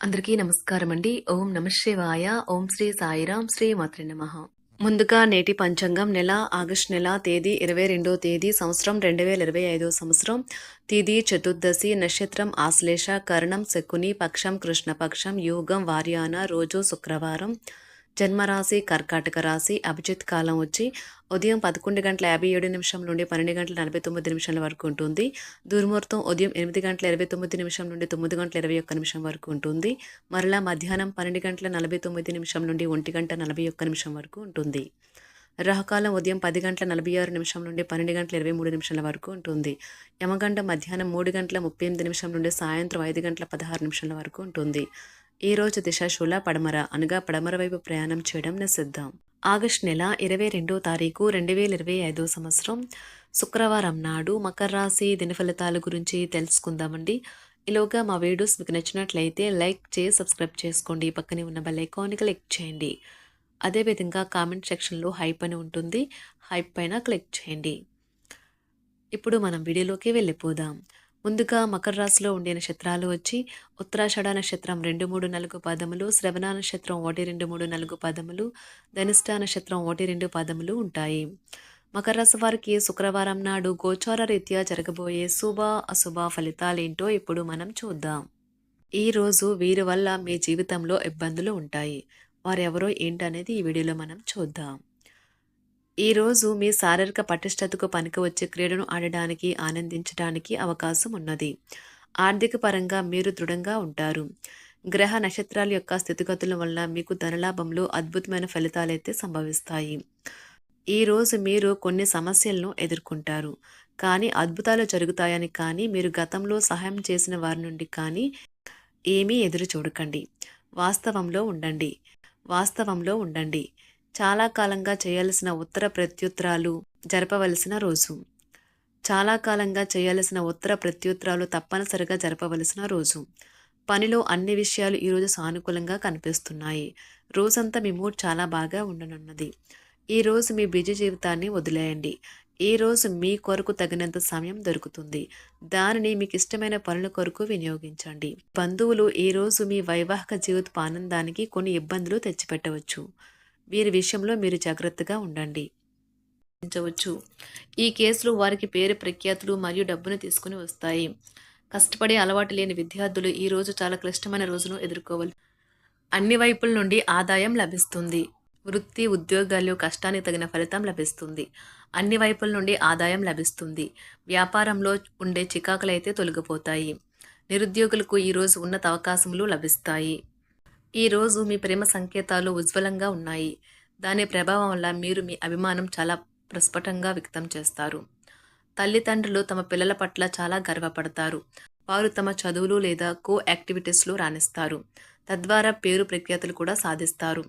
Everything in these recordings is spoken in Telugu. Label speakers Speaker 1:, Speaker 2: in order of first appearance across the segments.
Speaker 1: అందరికీ నమస్కారం అండి ఓం నమశివాయ ఓం శ్రీ సాయిరాం. శ్రీ మాత్రి నమ. ముందుగా నేటి పంచాంగం నెల ఆగస్టు నెల తేదీ ఇరవై రెండో తేదీ సంవత్సరం రెండు వేల ఇరవై ఐదో సంవత్సరం. తిథి చతుర్దశి నక్షత్రం ఆశ్లేష కరణం శకుని పక్షం కృష్ణపక్షం యోగం వార్యాన రోజు శుక్రవారం. జన్మరాశి కర్కాటక రాశి అభిజిత్ కాలం వచ్చి ఉదయం పదకొండు గంటల యాభై ఏడు నిమిషం నుండి పన్నెండు గంటల నలభై తొమ్మిది నిమిషాల వరకు ఉంటుంది. దుర్ముహూర్తం ఉదయం ఎనిమిది గంటల ఇరవై తొమ్మిది నిమిషం నుండి తొమ్మిది గంటల ఇరవై ఒక్క నిమిషం వరకు ఉంటుంది. మరలా మధ్యాహ్నం పన్నెండు గంటల నలభై తొమ్మిది నిమిషం నుండి ఒంటి గంట నలభై ఒక్క నిమిషం వరకు ఉంటుంది. రాహుకాలం ఉదయం పది గంటల నలభై ఆరు నిమిషం నుండి పన్నెండు గంటల ఇరవై మూడు నిమిషాల వరకు ఉంటుంది. యమగంట మధ్యాహ్నం మూడు గంటల ముప్పై ఎనిమిది నిమిషం నుండి సాయంత్రం ఐదు గంటల పదహారు నిమిషాల వరకు ఉంటుంది. ఈ రోజు దిశశూల పడమర అనగా పడమర వైపు ప్రయాణం చేయడం నిషిద్ధం. ఆగస్టు నెల ఇరవై రెండో తారీఖు రెండు వేల ఇరవై ఐదో సంవత్సరం శుక్రవారం నాడు మకర రాశి దిన ఫలితాల గురించి తెలుసుకుందామండి. ఈలోగా మా వీడియోస్ మీకు నచ్చినట్లయితే లైక్ చేసి సబ్స్క్రైబ్ చేసుకోండి. పక్కనే ఉన్న బెల్ ఐకాన్ని క్లిక్ చేయండి. అదేవిధంగా కామెంట్ సెక్షన్లో హైప్ అని ఉంటుంది. హైప్ పైన క్లిక్ చేయండి. ఇప్పుడు మనం వీడియోలోకి వెళ్ళిపోదాం. ముందుగా మకర రాశిలో ఉండే నక్షత్రాలు వచ్చి ఉత్తరాషాఢ నక్షత్రం రెండు మూడు నాలుగు పదములు శ్రవణ నక్షత్రం ఒకటి రెండు మూడు నాలుగు పదములు ధనిష్ట నక్షత్రం ఒకటి రెండు పదములు ఉంటాయి. మకర రాశి వారికి శుక్రవారం నాడు గోచార రీత్యా జరగబోయే శుభ అశుభ ఫలితాలేంటో ఇప్పుడు మనం చూద్దాం. ఈ రోజు వీరి వల్ల మీ జీవితంలో ఇబ్బందులు ఉంటాయి. వారెవరో ఏంటనేది ఈ వీడియోలో మనం చూద్దాం. ఈరోజు మీ శారీరక పటిష్టతకు పనికి వచ్చే క్రీడను ఆడడానికి ఆనందించడానికి అవకాశం ఉన్నది. ఆర్థిక పరంగా మీరు దృఢంగా ఉంటారు. గ్రహ నక్షత్రాల యొక్క స్థితిగతుల వల్ల మీకు ధనలాభంలో అద్భుతమైన ఫలితాలైతే సంభవిస్తాయి. ఈరోజు మీరు కొన్ని సమస్యలను ఎదుర్కొంటారు. కానీ అద్భుతాలు జరుగుతాయని కానీ మీరు గతంలో సహాయం చేసిన వారి నుండి కానీ ఏమీ ఎదురు చూడకండి వాస్తవంలో ఉండండి. వాస్తవంలో ఉండండి. చాలా కాలంగా చేయాల్సిన ఉత్తర ప్రత్యుత్తరాలు జరపవలసిన రోజు. చాలా కాలంగా చేయాల్సిన ఉత్తర ప్రత్యుత్తరాలు తప్పనిసరిగా జరపవలసిన రోజు. పనిలో అన్ని విషయాలు ఈరోజు సానుకూలంగా కనిపిస్తున్నాయి. రోజంతా మీ మూడ్ చాలా బాగా ఉండనున్నది. ఈరోజు మీ బిజీ జీవితాన్ని వదిలేయండి. ఈ రోజు మీ కొరకు తగినంత సమయం దొరుకుతుంది. దానిని మీకు ఇష్టమైన పనుల కొరకు వినియోగించండి. బంధువులు ఈ రోజు మీ వైవాహిక జీవిత ఆనందానికి కొన్ని ఇబ్బందులు తెచ్చిపెట్టవచ్చు. వీరి విషయంలో మీరు జాగ్రత్తగా ఉండండి. ఉంచవచ్చు ఈ కేసులు వారికి పేరు ప్రఖ్యాతులు మరియు డబ్బును తీసుకుని వస్తాయి. కష్టపడే అలవాటు లేని విద్యార్థులు ఈ రోజు చాలా క్లిష్టమైన రోజును ఎదుర్కోవాలి. అన్ని వైపుల నుండి ఆదాయం లభిస్తుంది. వృత్తి ఉద్యోగాల్లో కష్టానికి తగిన ఫలితం లభిస్తుంది. అన్ని వైపుల నుండి ఆదాయం లభిస్తుంది. వ్యాపారంలో ఉండే చికాకులైతే తొలగిపోతాయి. నిరుద్యోగులకు ఈరోజు ఉన్నత అవకాశములు లభిస్తాయి. ఈరోజు మీ ప్రేమ సంకేతాలు ఉజ్వలంగా ఉన్నాయి. దాని ప్రభావం వల్ల మీరు మీ అభిమానం చాలా ప్రస్ఫుటంగా వ్యక్తం చేస్తారు. తల్లిదండ్రులు తమ పిల్లల పట్ల చాలా గర్వపడతారు. వారు తమ చదువులు లేదా కో యాక్టివిటీస్లో రాణిస్తారు. తద్వారా పేరు ప్రఖ్యాతులు కూడా సాధిస్తారు.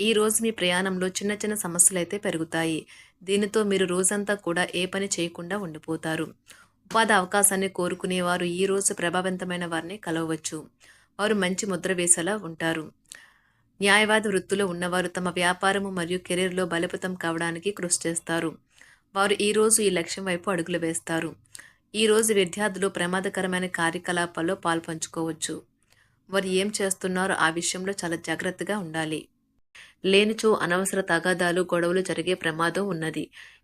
Speaker 1: ఈ రోజు మీ ప్రయాణంలో చిన్న చిన్న సమస్యలు అయితే పెరుగుతాయి. దీనితో మీరు రోజంతా కూడా ఏ పని చేయకుండా ఉండిపోతారు. ఉపాధి అవకాశాన్ని కోరుకునేవారు ఈ రోజు ప్రభావవంతమైన వారిని కలవవచ్చు. వారు మంచి ముద్ర వేసేలా ఉంటారు. న్యాయవాద వృత్తిలో ఉన్నవారు తమ వ్యాపారము మరియు కెరీర్లో బలపతం కావడానికి కృషి చేస్తారు. వారు ఈరోజు ఈ లక్ష్యం వైపు అడుగులు వేస్తారు. ఈరోజు విద్యార్థులు ప్రమాదకరమైన కార్యకలాపాల్లో పాల్పంచుకోవచ్చు. వారు ఏం చేస్తున్నారో ఆ విషయంలో చాలా జాగ్రత్తగా ఉండాలి. లేనిచో అనవసర తగాదాలు గొడవలు జరిగే ప్రమాదం ఉన్నది.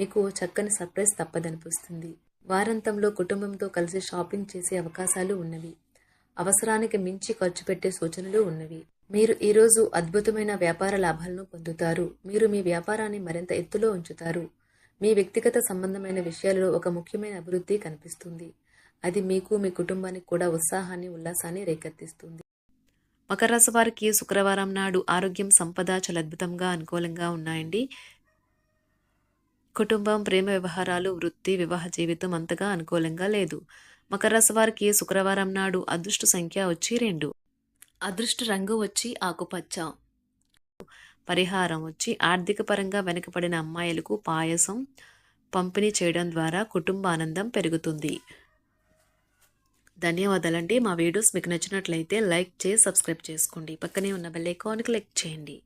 Speaker 1: మీకు చక్కని సర్ప్రైజ్ తప్పదనిపిస్తుంది. వారాంతంలో కుటుంబంతో కలిసి షాపింగ్ చేసే అవకాశాలు ఉన్నవి. అవసరానికి మించి ఖర్చు పెట్టే సూచనలు ఉన్నవి. మీరు ఈరోజు అద్భుతమైన వ్యాపార లాభాలను పొందుతారు. మీరు మీ వ్యాపారాన్ని మరింత ఎత్తులో ఉంచుతారు. మీ వ్యక్తిగత సంబంధమైన విషయాలలో ఒక ముఖ్యమైన అభివృద్ధి కనిపిస్తుంది. అది మీకు మీ కుటుంబానికి కూడా ఉత్సాహాన్ని ఉల్లాసాన్ని రేకెత్తిస్తుంది. మకర రాశి వారికి శుక్రవారం నాడు ఆరోగ్యం సంపద చాలా అద్భుతంగా అనుకూలంగా ఉన్నాయండి. కుటుంబం ప్రేమ వ్యవహారాలు వృత్తి వివాహ జీవితం అంతగా అనుకూలంగా లేదు. మకర రాశి వారికి శుక్రవారం నాడు అదృష్ట సంఖ్య వచ్చి రెండు. అదృష్ట రంగు వచ్చి ఆకుపచ్చ. పరిహారం వచ్చి ఆర్థిక పరంగా వెనుకబడిన అమ్మాయిలకు పాయసం పంపిణీ చేయడం ద్వారా కుటుంబ ఆనందం పెరుగుతుంది. ధన్యవాదాలండి. మా వీడియోస్ మీకు నచ్చినట్లయితే లైక్ చేసి సబ్స్క్రైబ్ చేసుకోండి. పక్కనే ఉన్న బెల్ ఐకాన్ క్లిక్ చేయండి.